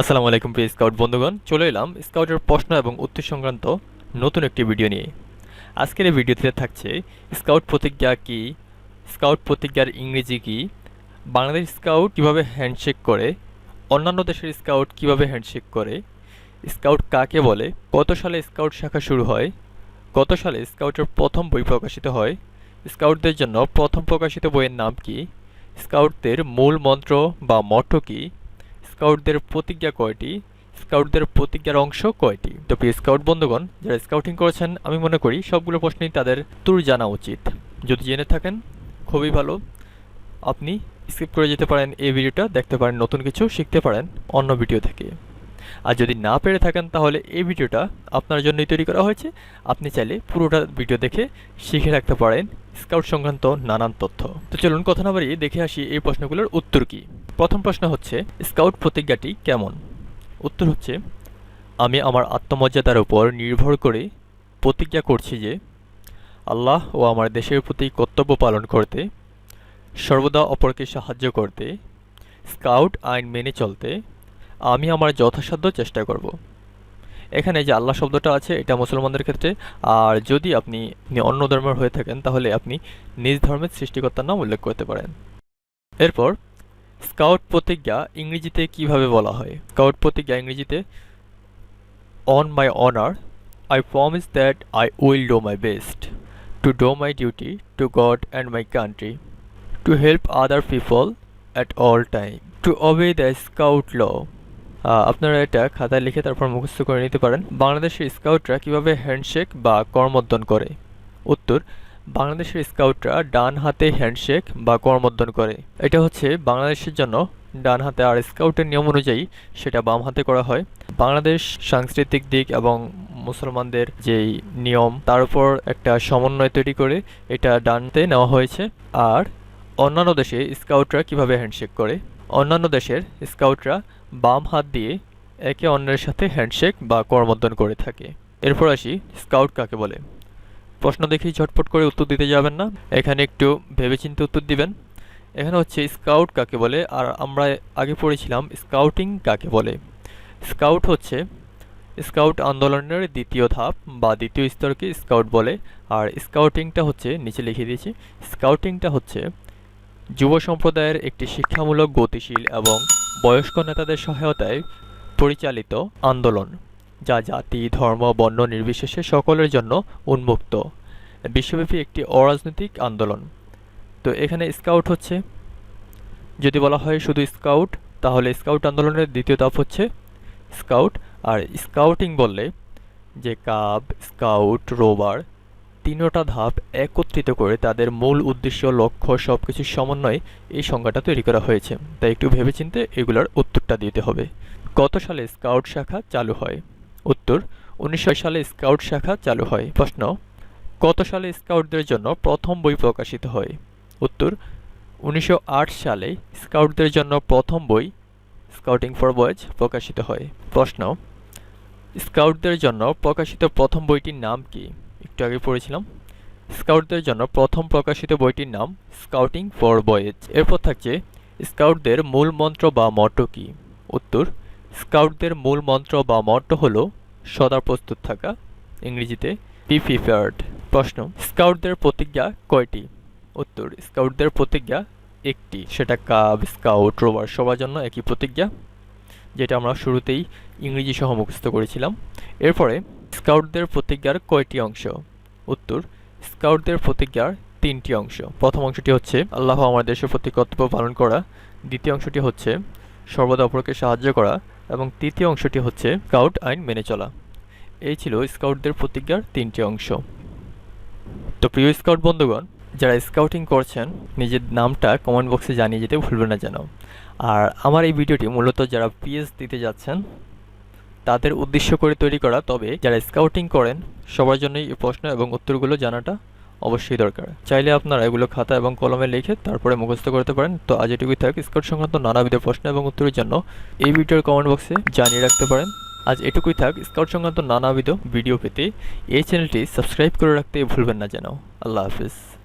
আসসালামু আলাইকুম প্রিয় স্কাউট বন্ধুগণ, চলে এলাম স্কাউটের প্রশ্ন এবং উত্তর সংক্রান্ত নতুন একটি ভিডিও নিয়ে। আজকের এই ভিডিওতে থাকছে স্কাউট প্রতিজ্ঞা কী, স্কাউট প্রতিজ্ঞার ইংরেজি কী, বাংলাদেশ স্কাউট কীভাবে হ্যান্ডশেক করে, অন্যান্য দেশের স্কাউট কীভাবে হ্যান্ডশেক করে, স্কাউট কাকে বলে, কত সালে স্কাউট শাখা শুরু হয়, কত সালে স্কাউটের প্রথম বই প্রকাশিত হয়, স্কাউটদের জন্য প্রথম প্রকাশিত বইয়ের নাম কি, স্কাউটদের মূল মন্ত্র বা মঠ কী স্কাউটদের প্রতিজ্ঞা কয়টি? স্কাউটদের প্রতিজ্ঞার অংশ কয়টি? তো প্রিয় স্কাউট বন্ধুগণ, যারা স্কাউটিং করেছেন, আমি মনে করি সবগুলো প্রশ্নই তাদের তুর জানা উচিত। যদি জেনে থাকেন, খুবই ভালো। আপনি স্কিপ করে যেতে পারেন এই ভিডিওটা, দেখতে পারেন নতুন কিছু, শিখতে পারেন অন্য ভিডিও থেকে। আর যদি না পেরে থাকেন, তাহলে এই ভিডিওটা আপনার জন্যই তৈরি করা হয়েছে। আপনি চাইলে পুরোটা ভিডিও দেখে শিখে রাখতে পারেন স্কাউট সংক্রান্ত নানান তথ্য। তো চলুন কথা না বাড়িয়ে দেখে আসি এই প্রশ্নগুলোর উত্তর কী। প্রথম প্রশ্ন হচ্ছে, স্কাউট প্রতিজ্ঞাটি কেমন? উত্তর হচ্ছে, আমি আমার আত্মমর্যাদার উপর নির্ভর করে প্রতিজ্ঞা করছি যে, আল্লাহ ও আমার দেশের প্রতি কর্তব্য পালন করতে, সর্বদা অপরকে সাহায্য করতে, স্কাউট আইন মেনে চলতে, আমি আমার যথাসাধ্য চেষ্টা করব। এখানে যে আল্লাহ শব্দটা আছে, এটা মুসলমানদের ক্ষেত্রে, আর যদি আপনি অন্য ধর্মের হয়ে থাকেন, তাহলে আপনি নিজ ধর্মের সৃষ্টিকর্তার নাম উল্লেখ করতে পারেন। এরপর স্কাউট প্রতিজ্ঞা ইংরেজিতে কীভাবে বলা হয়? স্কাউট প্রতিজ্ঞা ইংরেজিতে on my honour I promise that I will do my best to do my duty to God and my country to help other people at all time to obey the scout law আপনারা এটা খাতায় লিখে তারপর মুখস্থ করে নিতে পারেন। বাংলাদেশের স্কাউটরা কীভাবে হ্যান্ডশেক বা করমর্দন করে? উত্তর বাংলাদেশের স্কাউটরা ডান হাতে হ্যান্ডশেক বা করমর্দন করে। এটা হচ্ছে বাংলাদেশের জন্য ডান হাতে আর স্কাউটের নিয়ম অনুযায়ী সেটা বাম হাতে করা হয়। বাংলাদেশ সাংস্কৃতিক দিক এবং মুসলমানদের যেই নিয়ম, তার উপর একটা সমন্বয় তৈরি করে এটা ডানতে নেওয়া হয়েছে। আর অন্যান্য দেশে স্কাউটরা কীভাবে হ্যান্ডশেক করে? অন্যান্য দেশের স্কাউটরা বাম হাত দিয়ে একে অন্যের সাথে হ্যান্ডশেক বা করমর্দন করে থাকে। এরপর আসি স্কাউট কাকে বলে। প্রশ্ন দেখেই ঝটপট করে উত্তর দিতে যাবেন না। এখানে একটু ভেবেচিন্তে উত্তর দিবেন। এখানে হচ্ছে স্কাউট কাকে বলে? আর আমরা আগে পড়েছিলাম স্কাউটিং কাকে বলে? স্কাউট হচ্ছে স্কাউট আন্দোলনের দ্বিতীয় ধাপ বা দ্বিতীয় স্তরকে স্কাউট বলে। আর স্কাউটিংটা হচ্ছে, নিচে লিখে দিয়েছি স্কাউটিংটা হচ্ছে যুব সম্প্রদায়ের একটি শিক্ষামূলক গতিশীল এবং বয়স্ক নেতাদের সহায়তায় পরিচালিত আন্দোলন। যা জাতি, ধর্ম, বর্ণ নির্বিশেষে সকলের জন্য উন্মুক্ত। বিশ্বব্যাপী একটি অরাজনৈতিক আন্দোলন। তো এখানে স্কাউট হচ্ছে। যদি বলা হয় শুধু স্কাউট তাহলে স্কাউট আন্দোলনের দ্বিতীয় ধাপ হচ্ছে স্কাউট আর স্কাউটিং বললে যে কাব স্কাউট রোবার তিনোটা ধাপ একত্রিত করে তাদের মূল উদ্দেশ্য, লক্ষ্য সব কিছুর সমন্বয়ে এই সংজ্ঞাটা তৈরি করা হয়েছে। তাই একটু ভেবেচিন্তে এগুলোর উত্তরটা দিতে হবে। কত সালে স্কাউট শাখা চালু হয়। উত্তর, উনিশশো সালে স্কাউট শাখা চালু হয়। প্রশ্ন, কত সালে স্কাউটদের জন্য প্রথম বই প্রকাশিত হয়? উত্তর, উনিশশো আট সালে স্কাউটদের জন্য প্রথম বই স্কাউটিং ফর বয়েজ প্রকাশিত হয়। প্রশ্ন, স্কাউটদের জন্য প্রকাশিত প্রথম বইটির নাম কি? একটু আগে পড়েছিলাম। স্কাউটদের জন্য প্রথম প্রকাশিত বইটির নাম স্কাউটিং ফর বয়েজ। এরপর থাকছে, স্কাউটদের মূল মন্ত্র বা মটো কি? উত্তর স্কাউটদের মূল মন্ত্র বা মট্টো হল, সদা প্রস্তুত থাকা। ইংরেজিতে বি প্রিপেয়ার্ড প্রশ্ন, স্কাউটদের প্রতিজ্ঞা কয়টি? উত্তর, স্কাউটদের প্রতিজ্ঞা একটি। সেটা কাব স্কাউট রোবার সবার জন্য একই প্রতিজ্ঞা, যেটা আমরা শুরুতেই ইংরেজি সহ মুখস্থ করেছিলাম। এরপরে, স্কাউটদের প্রতিজ্ঞার কয়টি অংশ? উত্তর, স্কাউটদের প্রতিজ্ঞার তিনটি অংশ। প্রথম অংশটি হচ্ছে, আল্লাহ আমার দেশের প্রতি কর্তব্য পালন করা। দ্বিতীয় অংশটি হচ্ছে, সর্বদা অপরকে সাহায্য করা। এবং তৃতীয় অংশটি হচ্ছে স্কাউট আইন মেনে চলা। এই ছিল স্কাউটদের প্রতিজ্ঞার তিনটি অংশ। তো প্রিয় স্কাউট বন্ধুগণ, যারা স্কাউটিং করছেন, নিজের নামটা কমেন্ট বক্সে জানিয়ে যেতে ভুলবেন না যেন। আর আমার এই ভিডিওটি মূলত যারা পিএস দিতে যাচ্ছেন, তাদের উদ্দেশ্য করে তৈরি করা। তবে যারা স্কাউটিং করেন, সবার জন্যই এই প্রশ্ন এবং উত্তরগুলো জানাটা অবশ্যই দরকার। চাইলে আপনারা এগুলো খাতা এবং কলমে লিখে তারপরে মুখস্থ করতে পারেন। তো আজ এটুকুই থাক। স্কট সংক্রান্ত নানাবিধ প্রশ্ন এবং উত্তরের জন্য এই ভিডিওর কমেন্ট বক্সে জানিয়ে রাখতে পারেন। আজ এটুকুই থাক। স্কাউট সংক্রান্ত নানাবিধ ভিডিও পেতে এই চ্যানেলটি সাবস্ক্রাইব করে রাখতে ভুলবেন না যেন। আল্লাহ হাফিজ।